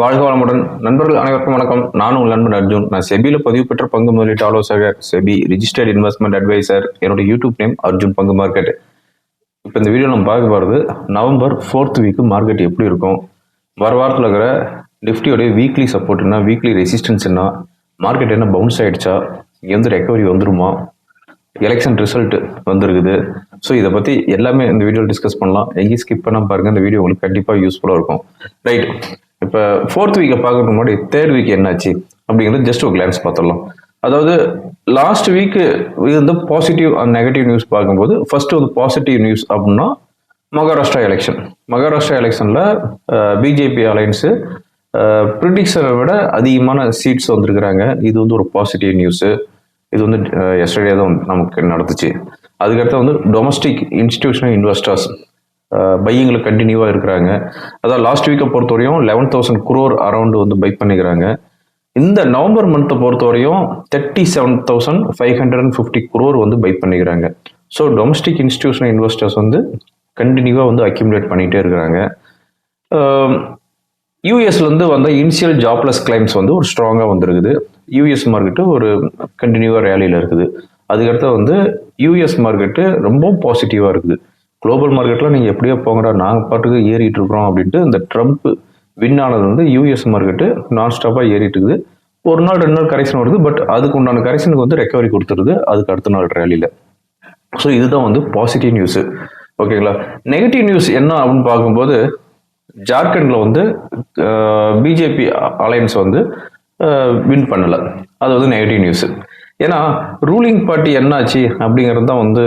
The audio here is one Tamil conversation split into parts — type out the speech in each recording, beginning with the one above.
வாழ்க வளமுடன். நண்பர்கள் அனைவருக்கும் வணக்கம். நான் உங்கள் நண்பன் அர்ஜுன். நான் செபியில் பதிவு பெற்ற பங்கு முதலீட்டு ஆலோசகர் செபி ரிஜிஸ்டர்ட் இன்வெஸ்ட்மெண்ட் அட்வைசர் என்னோட யூடியூப் நேம் அர்ஜுன் பங்கு மார்க்கெட் இப்போ இந்த வீடியோ நம்ம பார்க்க போகிறது நவம்பர் ஃபோர்த் வீக்கு மார்க்கெட் எப்படி இருக்கும்? வர வாரத்தில் இருக்கிற நிஃப்டியோடைய வீக்லி சப்போர்ட் என்ன? வீக்லி ரெசிஸ்டன்ஸ் என்ன? மார்க்கெட் என்ன பவுன்ஸ் ஆகிடுச்சா எந்த ரெக்கவரி வந்துருமா? எலெக்ஷன் ரிசல்ட் வந்திருக்குது. ஸோ இதை பற்றி எல்லாமே இந்த வீடியோவில் டிஸ்கஸ் பண்ணலாம். எங்கேயும் ஸ்கிப் பண்ணால் பாருங்கள் இந்த வீடியோ உங்களுக்கு கண்டிப்பாக யூஸ்ஃபுல்லாக இருக்கும். ரைட் இப்போ ஃபோர்த் வீக்கை பார்க்கறதுக்கு முன்னாடி தேர்ட் வீக் என்னாச்சு? அப்படிங்கிறது ஜஸ்ட் ஒரு கிளான்ஸ் பார்த்துடலாம். அதாவது லாஸ்ட் வீக்கு இருந்த பாசிட்டிவ் அண்ட் நெகட்டிவ் நியூஸ் பார்க்கும்போது ஃபர்ஸ்ட் வந்து பாசிட்டிவ் நியூஸ் அப்படின்னா மகாராஷ்டிரா எலெக்ஷன் மகாராஷ்டிரா எலெக்ஷனில் பிஜேபி அலையன்ஸு ப்ரிடிக்ஷனை விட அதிகமான சீட்ஸ் வந்திருக்கிறாங்க. இது வந்து ஒரு பாசிட்டிவ் நியூஸு இது வந்து எஸ்டர்டே தான் நமக்கு நடந்துச்சு. அதுக்கடுத்து வந்து டொமஸ்டிக் இன்ஸ்டிடியூஷனல் இன்வெஸ்டர்ஸ் பையிங்கில் கண்டினியூவாக இருக்கிறாங்க. அதான் லாஸ்ட் வீக்கை பொறுத்தவரையும் லெவன் தௌசண்ட் குரோர் அரௌண்டு வந்து பை பண்ணிக்கிறாங்க. இந்த நவம்பர் மந்த்தை பொறுத்தவரையும் thirty seven thousand five hundred and fifty crore வந்து பை பண்ணிக்கிறாங்க. ஸோ டொமஸ்டிக் இன்ஸ்டியூஷனல் இன்வெஸ்டர்ஸ் வந்து கண்டினியூவாக வந்து அக்யூமுலேட் பண்ணிகிட்டே இருக்கிறாங்க. யூஎஸ்லேருந்து வந்த இனிஷியல் ஜாப்லெஸ் கிளைம்ஸ் வந்து ஒரு ஸ்ட்ராங்காக வந்துருக்குது. யூஎஸ் மார்க்கெட்டு ஒரு கண்டினியூவாக ரேலியில் இருக்குது. அதுக்கடுத்து வந்து யூஎஸ் மார்க்கெட்டு ரொம்ப பாசிட்டிவாக இருக்குது. குளோபல் மார்க்கெட்டில் நீங்கள் எப்படியோ போங்கடா நாங்கள் பாட்டுக்கு ஏறிட்டு இருக்கிறோம் அப்படின்ட்டு இந்த ட்ரம்ப் வின் ஆனது வந்து யூஎஸ் மார்க்கெட்டு நான் ஸ்டாப்பாக ஏறிட்டு இருக்குது. ஒரு நாள் ரெண்டு நாள் கரெக்ஷன் வருது பட் அதுக்கு உண்டான கரெக்ஷனுக்கு வந்து ரெக்கவரி கொடுத்துருது. அதுக்கு அடுத்த நாள் ரேலியில் ஸோ இதுதான் வந்து பாசிட்டிவ் நியூஸு ஓகேங்களா நெகட்டிவ் நியூஸ் என்ன அப்படின்னு பார்க்கும்போது ஜார்க்கண்டில் வந்து பிஜேபி அலையன்ஸ் வந்து வின் பண்ணலை. அது வந்து நெகட்டிவ் நியூஸு ஏன்னா ரூலிங் பார்ட்டி என்னாச்சு அப்படிங்கிறது தான் வந்து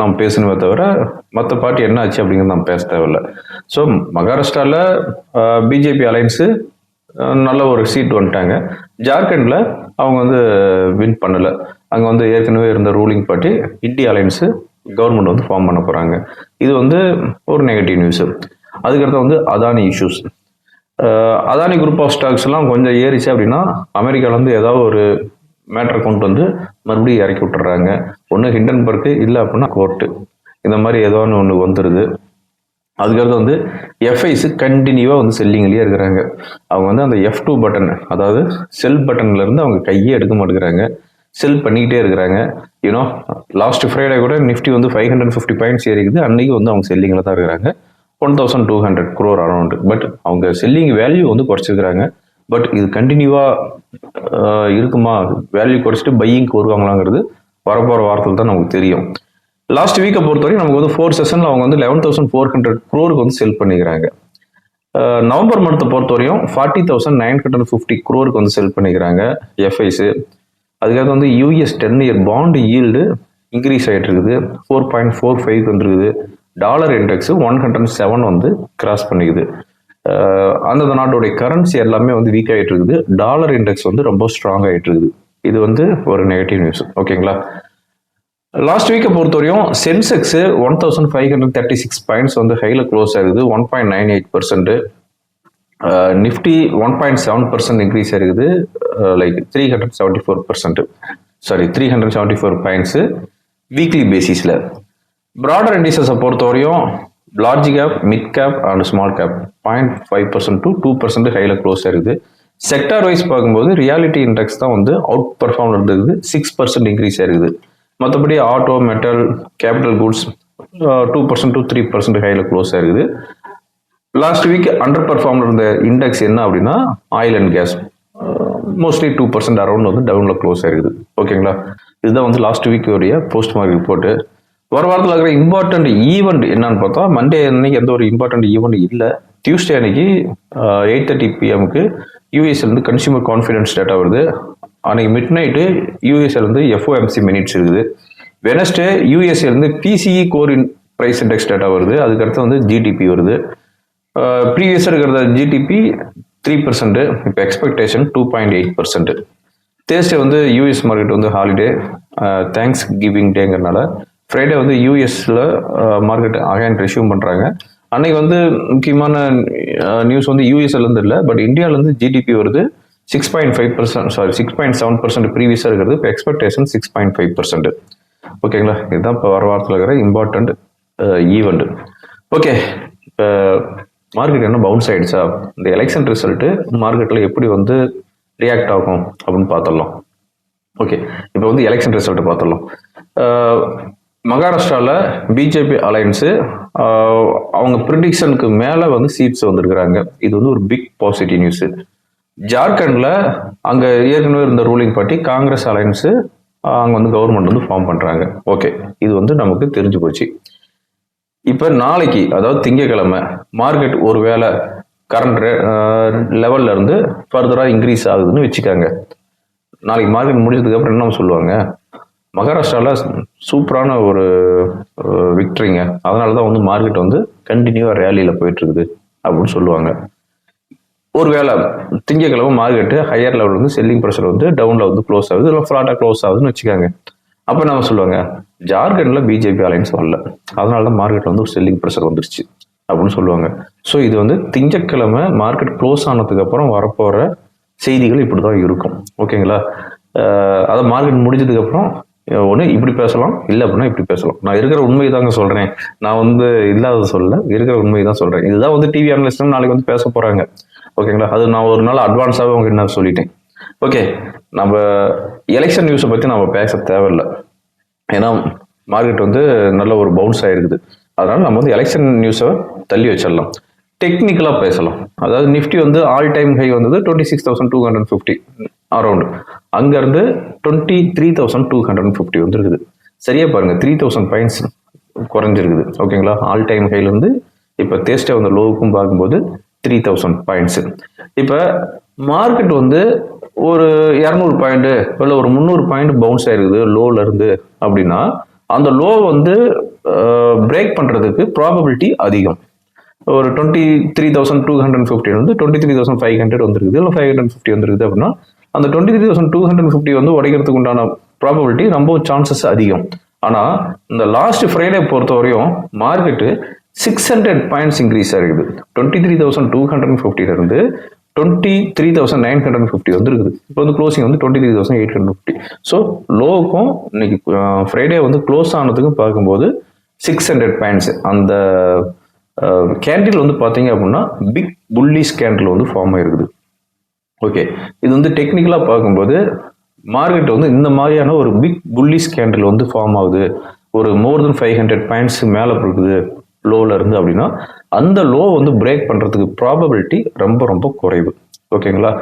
நாம் பேசணுமே தவிர மற்ற பார்ட்டி என்ன ஆச்சு அப்படிங்கிறது நாம் பேச தேவையில்ல. ஸோ மகாராஷ்டிராவில் பிஜேபி அலைன்ஸு நல்ல ஒரு சீட் வந்துட்டாங்க. ஜார்க்கண்டில் அவங்க வந்து வின் பண்ணலை. அங்கே வந்து ஏற்கனவே இருந்த ruling party India alliance government வந்து ஃபார்ம் பண்ண போகிறாங்க இது வந்து ஒரு நெகட்டிவ் நியூஸு அதுக்கடுத்து வந்து Adani issues Adani group of stocks எல்லாம் கொஞ்சம் ஏறிச்சு அப்படின்னா அமெரிக்காவிலேருந்து ஏதாவது ஒரு மேட்டரை கொண்டு வந்து மறுபடியும் இறக்கி விட்டுறாங்க. ஒன்று ஹிண்டன்பர்க்கு இல்லை அப்படின்னா கோர்ட்டு இந்த மாதிரி ஏதோ ஒன்று ஒன்று வந்துடுது அதுக்கடுத்து வந்து எஃப்ஐஸ் கண்டினியூவாக வந்து செல்லிங்லேயே இருக்கிறாங்க. அவங்க வந்து அந்த எஃப் டூ பட்டன் அதாவது செல் பட்டன்லேருந்து அவங்க கையே எடுக்க மாட்டேங்கிறாங்க. செல் பண்ணிக்கிட்டே இருக்கிறாங்க. யூனோ லாஸ்ட் ஃப்ரைடே கூட நிஃப்டி வந்து ஃபைவ் ஹண்ட்ரட் ஃபிஃப்டி பாயிண்ட்ஸ் ஏறிக்குது. அன்னைக்கு வந்து அவங்க செல்லிங்கில் தான் இருக்கிறாங்க. One thousand two hundred crore around but அவங்க செல்லிங் வேல்யூ வந்து குறைச்சிருக்கிறாங்க. பட் இது கண்டினியூவாக இருக்குமா? வேல்யூ குறைச்சிட்டு பையிங்க்கு வருவாங்களாங்கிறது வரப்போகிற வாரத்தில் தான் நமக்கு தெரியும். லாஸ்ட் வீக்கை பொறுத்தவரைக்கும் நமக்கு வந்து ஃபோர் செஷனில் அவங்க வந்து லெவன் தௌசண்ட் ஃபோர் ஹண்ட்ரட் குரோருக்கு வந்து செல் பண்ணிக்கிறாங்க. நவம்பர் மந்த்தை பொறுத்தவரையும் forty thousand nine hundred fifty குரோருக்கு வந்து செல் பண்ணிக்கிறாங்க எஃப்ஐஸு அதுக்காக வந்து US ten year bond yield increase ஆகிட்டு இருக்குது ஃபோர் பாயிண்ட் ஃபோர் ஃபைவ் வந்துருக்குது. Dollar index one hundred seven வந்து கிராஸ் பண்ணிக்குது. அந்தந்த நாட்டுடைய கரன்சி எல்லாமே வந்து வீக் ஆகிட்டு இருக்குது. டாலர் இண்டெக்ஸ் வந்து ரொம்ப ஸ்ட்ராங் ஆகிட்டு இருக்குது. இது வந்து ஒரு நெகட்டிவ் நியூஸ் ஓகேங்களா லாஸ்ட் வீக்கை பொறுத்தவரையும் Sensex one thousand five hundred thirty six points வந்து ஹையில் க்ளோஸ் ஆகுது. One point nine eight percent Nifty one point seven percent increase ஆகுது. Like three hundred seventy four percent sorry three hundred seventy four points weekly பேசிஸில் ப்ராடர் இண்டிசஸை பொறுத்தவரையும் large cap mid cap and small cap point five percent to two percent ஹையில் க்ளோஸ் ஆயிருக்குது செக்டார் வைஸ் பார்க்கும்போது ரியாலிட்டி இண்டெக்ஸ் தான் வந்து அவுட் பர்ஃபார்ம் இருக்குது சிக்ஸ் பர்சன்ட் இன்க்ரீஸ் ஆயிருக்குது மற்றபடி auto metal capital goods two percent to three percent ஹையில் க்ளோஸ் ஆயிருக்குது லாஸ்ட் வீக் அண்டர் பர்ஃபார்ம் இருந்த இண்டெக்ஸ் என்ன அப்படின்னா oil and gas mostly two percent around வந்து டவுனில் க்ளோஸ் ஆயிருக்குது ஓகேங்களா இதுதான் வந்து லாஸ்ட் வீக்குடைய போஸ்ட் மார்க் ரிப்போர்ட்டு வர வாரத்தில் இருக்கிற இம்பார்ட்டன்ட் ஈவெண்ட் என்னன்னு பார்த்தா மண்டே அன்னைக்கு எந்த ஒரு இம்பார்ட்டன்ட் ஈவெண்ட் இல்லை. டியூஸ்டே அன்னைக்கு எயிட் தேர்ட்டி பிஎம்க்கு யூஎஸ்லேருந்து கன்சியூமர் கான்ஃபிடன்ஸ் டேட்டா வருது. அன்னைக்கு மிட் நைட்டு யூஎஸ்லேருந்து எஃப்ஓஎம்சி மினிட்ஸ் இருக்குது. Wednesday யூஎஸ்ஏலேருந்து PCE core price index data வருது. அதுக்கடுத்து வந்து ஜிடிபி வருது. ப்ரீவியஸாக இருக்கிற ஜிடிபி த்ரீ பர்சன்ட் இப்போ expectation two point eight percent Thursday வந்து யூஎஸ் மார்க்கெட் வந்து ஹாலிடே தேங்க்ஸ் கிவிங் டேங்கிறனால ஃப்ரைடே வந்து யூஎஸில் மார்க்கெட் அகைன் ரெஷ்யூம் பண்ணுறாங்க அன்னைக்கு வந்து முக்கியமான நியூஸ் வந்து யூஎஸ்லேருந்து இல்லை பட் இந்தியாவிலேருந்து ஜிடிபி வருது. Six point five percent sorry six point seven percent ப்ரீவியஸாக இருக்கிறது. இப்போ expectation six point five percent ஓகேங்களா இதுதான் இப்போ வர வாரத்தில் இருக்கிற இம்பார்ட்டண்ட் ஈவெண்ட் ஓகே இப்போ மார்க்கெட் என்ன பவுன்ஸ் ஆகிடுச்சா இந்த எலெக்ஷன் ரிசல்ட்டு மார்க்கெட்டில் எப்படி வந்து ரியாக்ட் ஆகும் அப்படின்னு பார்த்துடலாம். ஓகே இப்போ வந்து எலெக்ஷன் ரிசல்ட்டை பார்த்துடலாம். மகாராஷ்டிராவில் பிஜேபி அலையன்ஸு அவங்க ப்ரிடிக்ஷனுக்கு மேலே வந்து சீட்ஸ் வந்திருக்கிறாங்க. இது வந்து ஒரு பிக் பாசிட்டிவ் நியூஸு ஜார்க்கண்டில் அங்கே ஏற்கனவே இருந்த ரூலிங் பார்ட்டி காங்கிரஸ் அலையன்ஸு அங்கே வந்து கவர்மெண்ட் வந்து ஃபார்ம் பண்ணுறாங்க ஓகே இது வந்து நமக்கு தெரிஞ்சு போச்சு. இப்போ நாளைக்கு அதாவது திங்கக்கிழமை மார்க்கெட் ஒரு வேளை கரண்ட் லெவல்ல இருந்து ஃபர்தராக இன்க்ரீஸ் ஆகுதுன்னு வச்சுக்காங்க. நாளைக்கு மார்க்கெட் முடிஞ்சதுக்கப்புறம் என்ன சொல்லுவாங்க? மகாராஷ்டிராவில் சூப்பரான ஒரு விக்டரிங்க அதனால தான் வந்து மார்க்கெட் வந்து கண்டினியூவாக ரேலியில் போயிட்டுருக்குது அப்படின்னு சொல்லுவாங்க. ஒருவேளை திங்கக்கிழமை மார்க்கெட்டு ஹையர் லெவல் வந்து செல்லிங் ப்ரெஷர் வந்து டவுனில் வந்து க்ளோஸ் ஆகுது இல்லை ஃப்ளாட்டாக க்ளோஸ் ஆகுதுன்னு வச்சுக்காங்க. அப்போ நம்ம சொல்லுவாங்க? ஜார்க்கண்டில் பிஜேபி அலைன்ஸ் வரல. அதனால தான் மார்க்கெட்டில் வந்து ஒரு செல்லிங் ப்ரெஷர் வந்துருச்சு அப்படின்னு சொல்லுவாங்க. ஸோ இது வந்து திங்கட்கிழமை மார்க்கெட் க்ளோஸ் ஆனதுக்கப்புறம் வரப்போகிற செய்திகள் இப்படி தான் இருக்கும் ஓகேங்களா அதை மார்க்கெட் முடிஞ்சதுக்கப்புறம் ஒன்று இப்படி பேசலாம். இல்லை அப்படின்னா இப்படி பேசலாம். நான் இருக்கிற உண்மை தாங்க சொல்கிறேன் நான் வந்து இல்லாத சொல்ல இருக்கிற உண்மை தான் சொல்கிறேன் இதுதான் வந்து டிவி அனலிஸ்ட் நாளைக்கு வந்து பேச போகிறாங்க ஓகேங்களா அது நான் ஒரு நாள் அட்வான்ஸாகவே உங்ககிட்ட நான் சொல்லிட்டேன். ஓகே நம்ம எலெக்ஷன் நியூஸை பற்றி நம்ம பேச தேவையில்லை. ஏன்னா மார்க்கெட் வந்து நல்ல ஒரு பவுன்ஸ் ஆகிருக்குது அதனால் நம்ம வந்து எலெக்ஷன் நியூஸை தள்ளி வச்சிடலாம். டெக்னிக்கலாக பேசலாம். அதாவது நிஃப்டி வந்து ஆல் டைம் ஹை வந்தது twenty six thousand two hundred fifty around அங்கேருந்து twenty three thousand two hundred fifty வந்துருக்குது. சரியா பாருங்கள் த்ரீ தௌசண்ட் பாயிண்ட்ஸ் குறைஞ்சிருக்குது. ஓகேங்களா? ஆல் டைம் ஹைலேருந்து இப்போ தேஸ்டே வந்த லோவுக்கும் பார்க்கும்போது த்ரீ தௌசண்ட் பாயிண்ட்ஸு இப்போ மார்க்கெட் வந்து ஒரு இரநூறு பாயிண்ட்டு இல்லை ஒரு முந்நூறு பாயிண்ட் பவுன்ஸ் ஆயிருக்குது லோவிலேருந்து அப்படின்னா அந்த லோ வந்து பிரேக் பண்ணுறதுக்கு ப்ராபபிலிட்டி அதிகம். ஒரு twenty three thousand two hundred fifty வந்து twenty three thousand five hundred வந்துருக்குது இல்லை ஃபைவ் ஹண்ட்ரட் ஃபிஃப்டி வந்துருக்குது அப்படின்னா அந்த twenty three thousand two hundred fifty வந்து உடைக்கிறதுக்கு உண்டான ப்ராபபிலிட்டி ரொம்ப சான்சஸ் அதிகம். ஆனால் இந்த லாஸ்ட் ஃப்ரைடே பொறுத்த வரையும் market six hundred points increase ஆகிருக்குது twenty three thousand two hundred ஃபிஃப்டிலேருந்து twenty three thousand nine hundred fifty வந்துருக்குது. இப்போ வந்து க்ளோசிங் வந்து twenty three thousand eight hundred fifty so லோவுக்கும் இன்னைக்கு ஃப்ரைடே வந்து க்ளோஸ் ஆனதுக்கும் பார்க்கும்போது சிக்ஸ் ஹண்ட்ரட் பாயிண்ட்ஸ் அந்த கேண்டில் வந்து பார்த்தீங்க அப்படின்னா பிக் புல்லிஸ் கேண்டில் வந்து ஃபார்ம் ஆயிருக்குது. ஓகே இது வந்து டெக்னிக்கலாக பார்க்கும்போது மார்க்கெட் வந்து இந்த மாதிரியான ஒரு பிக் புல்லிஸ் கேண்டில் வந்து ஃபார்ம் ஆகுது. ஒரு more than five hundred points மேலே இருக்குது லோவில் இருந்து அப்படின்னா அந்த லோ வந்து பிரேக் பண்ணுறதுக்கு ப்ராபபிலிட்டி ரொம்ப ரொம்ப குறைவு. ஓகேங்களா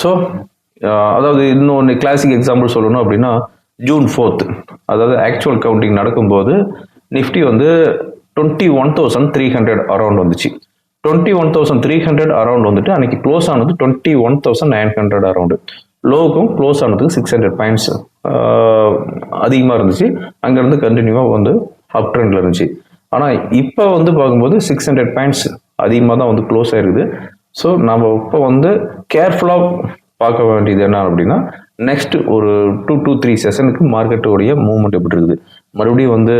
ஸோ அதாவது இன்னொன்று கிளாசிக் எக்ஸாம்பிள் சொல்லணும் அப்படின்னா ஜூன் ஃபோர்த் அதாவது ஆக்சுவல் கவுண்டிங் நடக்கும்போது நிஃப்டி வந்து twenty one thousand three hundred around வந்துச்சு. Twenty one thousand three hundred around வந்துட்டு அன்னைக்கு க்ளோஸ் ஆனது twenty one thousand nine hundred around லோவுக்கும் close ஆனதுக்கு சிக்ஸ் ஹண்ட்ரட் பாயிண்ட்ஸ் அதிகமாக இருந்துச்சு. அங்கேருந்து கண்டினியூவாக வந்து அப் ட்ரெண்டில் இருந்துச்சு. ஆனால் இப்போ வந்து பார்க்கும்போது சிக்ஸ் ஹண்ட்ரட் பாயிண்ட்ஸ் அதிகமாக தான் வந்து க்ளோஸ் ஆயிருக்குது. ஸோ நம்ம இப்போ வந்து கேர்ஃபுல்லாக பார்க்க வேண்டியது என்ன அப்படின்னா நெக்ஸ்ட் ஒரு டூ டூ த்ரீ செஷனுக்கு மார்க்கெட்டுடைய மூவ்மெண்ட் எப்படி இருக்குது? மறுபடியும் வந்து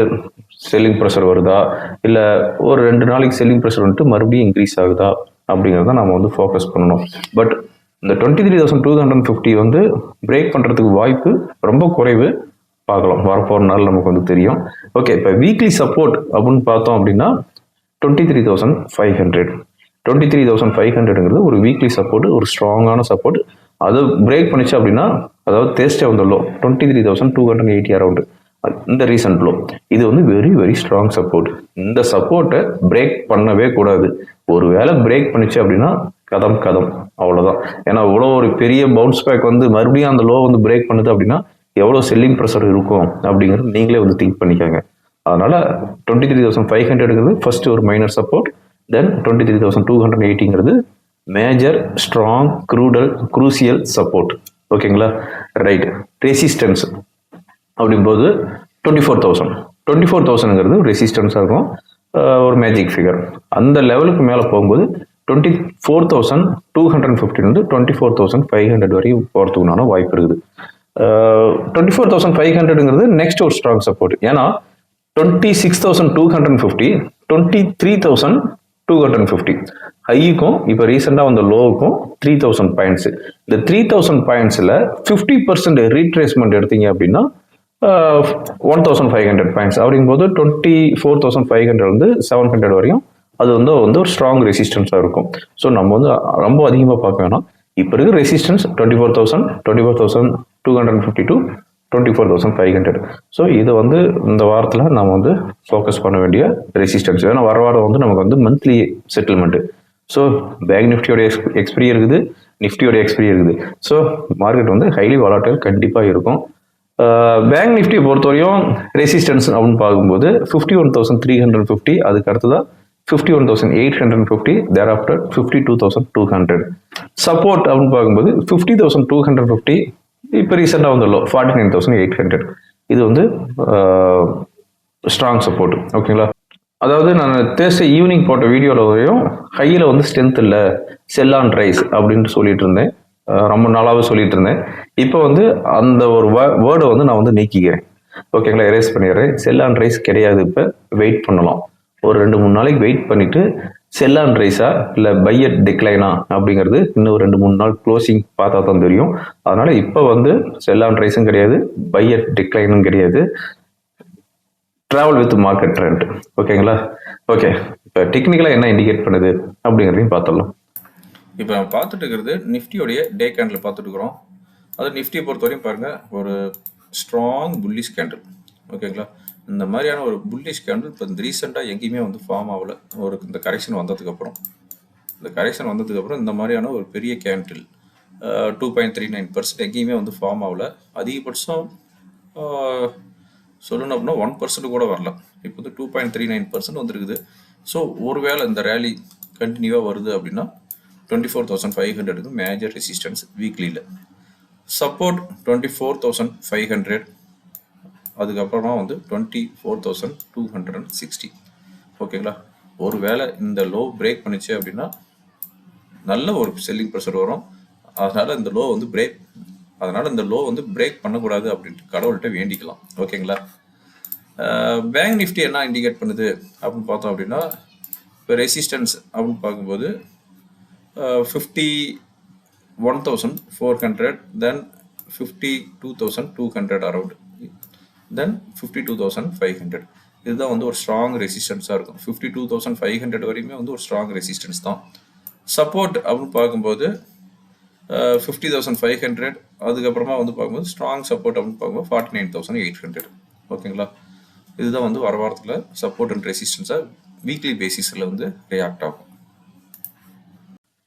செல்லிங் ப்ரெஷர் வருதா? இல்லை ஒரு ரெண்டு நாளைக்கு செல்லிங் ப்ரெஷர் வந்துட்டு மறுபடியும் இன்க்ரீஸ் ஆகுதா? அப்படிங்கிறத நம்ம வந்து ஃபோக்கஸ் பண்ணணும். பட் இந்த twenty three thousand two hundred fifty வந்து பிரேக் பண்ணுறதுக்கு வாய்ப்பு ரொம்ப குறைவு. பார்க்கலாம். வரப்போகிற நாள் நமக்கு வந்து தெரியும். ஓகே இப்போ வீக்லி சப்போர்ட் அப்படின்னு பார்த்தோம் அப்படின்னா twenty three thousand five hundred twenty three thousand five ஹண்ட்ரடுங்கிறது ஒரு வீக்லி சப்போர்ட் ஒரு ஸ்ட்ராங்கான சப்போர்ட் அது பிரேக் பண்ணிச்சு அப்படின்னா அதாவது தேஸ்டே வந்துள்ளோ twenty three thousand two hundred eighty around இந்த ரீசன்ட் லோ. இது வந்து வெரி வெரி ஸ்ட்ராங் சப்போர்ட் இந்த சப்போர்ட்டை பிரேக் பண்ணவே கூடாது. ஒரு வேளை பிரேக் பண்ணிச்சு அப்படின்னா கதம் கதம். அவ்வளோதான் ஏன்னா இவ்வளோ ஒரு பெரிய பவுன்ஸ் பேக் வந்து மறுபடியும் அந்த லோ வந்து பிரேக் பண்ணுது அப்படின்னா எவ்வளோ செல்லிங் ப்ரெஷர் இருக்கும் அப்படிங்கிறது நீங்களே வந்து திங்க் பண்ணிக்கோங்க. அதனால் டுவெண்ட்டி த்ரீ தௌசண்ட் ஃபைவ் ஹண்ட்ரட்ங்கிறது ஃபர்ஸ்ட் ஒரு minor support then twenty three thousand two hundred எயிட்டிங்கிறது major strong க்ரூடல் குரூசியல் சப்போர்ட் ஓகேங்களா ரைட் ரெசிஸ்டன்ஸ் அப்படிங்கும்போது twenty four thousand twenty four தௌசண்ட்ங்கிறது ரெசிஸ்டன்ஸாக இருக்கும் ஒரு மேஜிக் ஃபிகர் அந்த லெவலுக்கு மேலே போகும்போது twenty four thousand two hundred fifteen twenty four thousand five hundred வரைக்கும் போகிறதுக்குனாலும் வாய்ப்பு இருக்குது. டுவெண்ட்டி ஃபோர் தௌசண்ட் ஃபைவ் ஹண்ட்ரடுங்கிறது நெக்ஸ்ட் ஒரு ஸ்ட்ராங் சப்போர்ட் ஏன்னா twenty six thousand two hundred fifty twenty three thousand two hundred fifty ஹைக்கும் இப்போ ரீசெண்டாக வந்த லோவுக்கும் த்ரீ தௌசண்ட் பாயிண்ட்ஸ் இந்த த்ரீ தௌசண்ட் பாயிண்ட்ஸில் ஃபிஃப்டி பர்சன்ட் ரீட்ரேஸ்மெண்ட் எடுத்தீங்க அப்படின்னா one thousand five hundred points அப்படிங்கும்போது twenty four thousand five hundred வந்து செவன் ஹண்ட்ரட் வரையும். அது வந்து வந்து ஒரு ஸ்ட்ராங் ரெசிஸ்டன்ஸாக இருக்கும். ஸோ நம்ம வந்து ரொம்ப அதிகமாக பார்க்க வேணாம். இப்போ இருக்கிற resistance twenty four thousand twenty four thousand two hundred fifty to twenty four thousand five hundred so இது வந்து இந்த வாரத்தில் நம்ம வந்து ஃபோக்கஸ் பண்ண வேண்டிய ரெசிஸ்டன்ஸ் ஏன்னா வர வாரம் வந்து நமக்கு வந்து மந்த்லி செட்டில்மெண்ட்டு ஸோ பேங்க் நிஃப்டியோட எக்ஸ் எக்ஸ்பிரி இருக்குது. நிஃப்டியோட எக்ஸ்பிரி இருக்குது. ஸோ மார்க்கெட் வந்து ஹைலி வாலாட்டைல் கண்டிப்பாக இருக்கும். பேங்க் நிஃப்டியை பொறுத்தவரையும் ரெசிஸ்டன்ஸ் அப்படின்னு பார்க்கும்போது fifty one thousand three hundred fifty அதுக்கு தான் fifty one thousand eight hundred fifty thereafter fifty two thousand two hundred support அப்படின்னு பார்க்கும்போது fifty thousand two hundred fifty இப்போ ரீசெண்டாக வந்துள்ளோ forty nine thousand eight hundred இது வந்து ஸ்ட்ராங் சப்போர்ட் ஓகேங்களா அதாவது நான் தேர்ஸ்டே ஈவினிங் போட்ட வீடியோவில் வரையும் ஹையில் வந்து ஸ்ட்ரென்த் இல்லை செல் ஆன் ரைஸ் அப்படின்ட்டு சொல்லிட்டு இருந்தேன். ரொம்ப நாளாகவே சொல்லிட்டு இருந்தேன். இப்போ வந்து அந்த ஒரு வேர்டை வந்து நான் வந்து நீக்கிக்கிறேன். ஓகேங்களா எரேஸ் பண்ணிடுறேன். செல் ஆன் ரைஸ் கிடையாது இப்போ. வெயிட் பண்ணலாம். ஒரு ரெண்டு மூணு நாளைக்கு வெயிட் பண்ணிட்டு செல் ஆன் ரைஸா இல்லை பையட் டிக்ளைனா அப்படிங்கிறது இன்னும் ரெண்டு மூணு நாள் க்ளோசிங் பார்த்தா தான் தெரியும். அதனால இப்போ வந்து செல் ஆன் ரைஸும் கிடையாது பையட் டிக்ளைனும் கிடையாது. ட்ராவல் வித் மார்க்கெட் ட்ரெண்ட் ஓகேங்களா ஓகே இப்போ டெக்னிக்கலாக என்ன இண்டிகேட் பண்ணுது அப்படிங்கிறதையும் பார்த்துடலாம். இப்போ நம்ம பார்த்துட்டு இருக்கிறது நிஃப்டியோடைய டே கேண்டில் பார்த்துட்டு இருக்கிறோம் அது நிஃப்டியை பொறுத்தவரையும் பாருங்கள் ஒரு ஸ்ட்ராங் புல்லிஷ் கேண்டில் ஓகேங்களா இந்த மாதிரியான ஒரு புல்லிஷ் கேண்டில் இப்போ இந்த ரீசெண்டாக எங்கேயுமே வந்து ஃபார்ம் ஆகல. ஒரு இந்த கரெக்ஷன் வந்ததுக்கப்புறம். இந்த கரெக்ஷன் வந்ததுக்கப்புறம் இந்த மாதிரியான ஒரு பெரிய candle two point three nine percent எங்கேயுமே வந்து ஃபார்ம் ஆகல. அதிகபட்சம் சொல்லணும் அப்படின்னா ஒன் பர்சன்ட் கூட வரல. இப்போ வந்து two point three nine percent வந்துருக்குது. ஸோ ஒருவேளை இந்த ரேலி கண்டினியூவாக வருது அப்படின்னா டுவெண்ட்டி ஃபோர் தௌசண்ட் ஃபைவ் ஹண்ட்ரடுக்கு major resistance வீக்லியில் support twenty four thousand five hundred அதுக்கப்புறமா வந்து twenty four thousand two hundred and sixty ஓகேங்களா ஒரு வேளை இந்த லோ பிரேக் பண்ணுச்சு அப்படின்னா நல்ல ஒரு செல்லிங் ப்ரெஷர் வரும். அதனால் இந்த லோ வந்து பிரேக் அதனால் இந்த லோ வந்து பிரேக் பண்ணக்கூடாது அப்படின்ட்டு கடவுள்கிட்ட வேண்டிக்கலாம். ஓகேங்களா பேங்க் நிஃப்டி என்ன இண்டிகேட் பண்ணுது அப்படின்னு பார்த்தோம் அப்படின்னா இப்போ ரெசிஸ்டன்ஸ் அப்படின்னு பார்க்கும்போது fifty one thousand four hundred then fifty two thousand two hundred around then fifty two thousand five hundred இதுதான் வந்து ஒரு ஸ்ட்ராங் ரெசிஸ்டன்ஸாக இருக்கும். Fifty two thousand five hundred வரையுமே வந்து ஒரு ஸ்ட்ராங் ரெசிஸ்டன்ஸ் தான். சப்போர்ட் அப்படின்னு பார்க்கும்போது ஃபிஃப்டி தௌசண்ட் ஃபைவ் ஹண்ட்ரட் அதுக்கப்புறமா வந்து பார்க்கும்போது ஸ்ட்ராங் சப்போர்ட் அப்படின்னு பார்க்கும்போது forty nine thousand eight hundred ஓகேங்களா இதுதான் வந்து வர வாரத்தில் சப்போர்ட் அண்ட் ரெசிஸ்டன்ஸாக வீக்லி பேசிஸில் வந்து ரியாக்ட் ஆகும்.